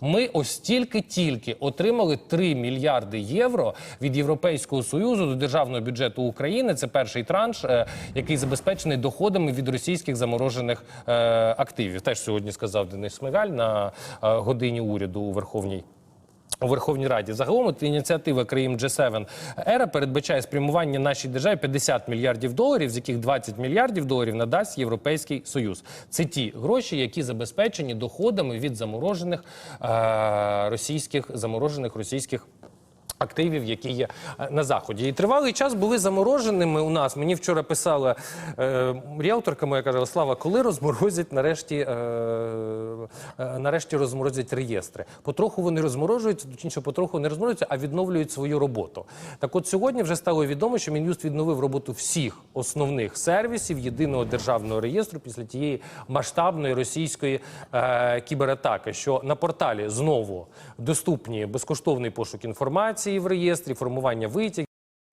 Ми ось тільки-тільки отримали 3 мільярди євро від Європейського союзу до державного бюджету України. Це перший транш, е, який забезпечений доходами від російських заморожених е, активів. Теж сьогодні сказав Денис Смигаль на е, годині уряду у Верховній. У Верховній Раді загалом от ініціатива країн G7 ера передбачає спрямування нашій державі 50 мільярдів доларів, з яких 20 мільярдів доларів надасть Європейський Союз. Це ті гроші, які забезпечені доходами від заморожених е- російських заморожених російських. Активів, які є е, на заході, і тривалий час були замороженими у нас. Мені вчора писала е, ріелторка моя каже: Слава, коли розморозять нарешті, е, е, нарешті розморозять реєстри. Потроху вони розморожуються, точніше, потроху не розморожуються, а відновлюють свою роботу. Так, от сьогодні вже стало відомо, що Мін'юст відновив роботу всіх основних сервісів єдиного державного реєстру після тієї масштабної російської е, кібератаки, що на порталі знову доступні безкоштовний пошук інформації в реєстрі, формування витягів.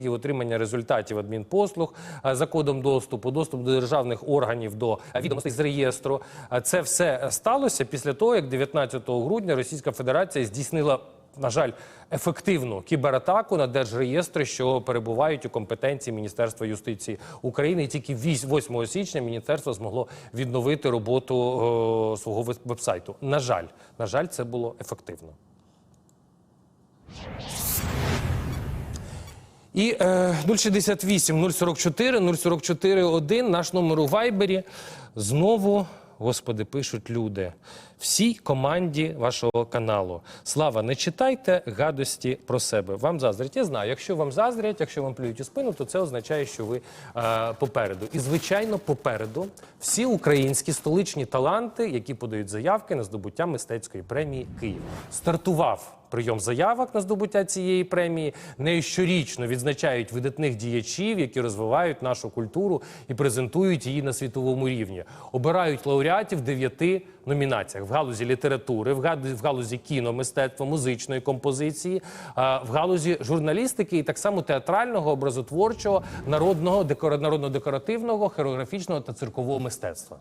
Отримання результатів адмінпослуг е, за кодом доступу, доступ до державних органів до е, відомостей з реєстру. Е, Це все сталося після того, як 19 грудня Російська Федерація здійснила, на жаль, ефективну кібератаку на держреєстри, що перебувають у компетенції Міністерства юстиції України. І тільки 8 січня міністерство змогло відновити роботу свого веб- вебсайту. На жаль, на жаль, це було ефективно. І е, 068 044 044 1, наш номер у Вайбері. Знову, господи, пишуть люди. Всій команді вашого каналу. Слава, не читайте гадості про себе. Вам заздрять. Я знаю, якщо вам заздрять, якщо вам плюють у спину, то це означає, що ви е, попереду. І, звичайно, попереду всі українські столичні таланти, які подають заявки на здобуття мистецької премії Київ. Стартував прийом заявок на здобуття цієї премії. Нею щорічно відзначають видатних діячів, які розвивають нашу культуру і презентують її на світовому рівні. Обирають лауреатів дев'яти номінаціях: в галузі літератури, в галузі, в галузі кіномистецтва, музичної композиції, в галузі журналістики і так само театрального, образотворчого, народного, декора- народно-декоративного, хореографічного та циркового мистецтва.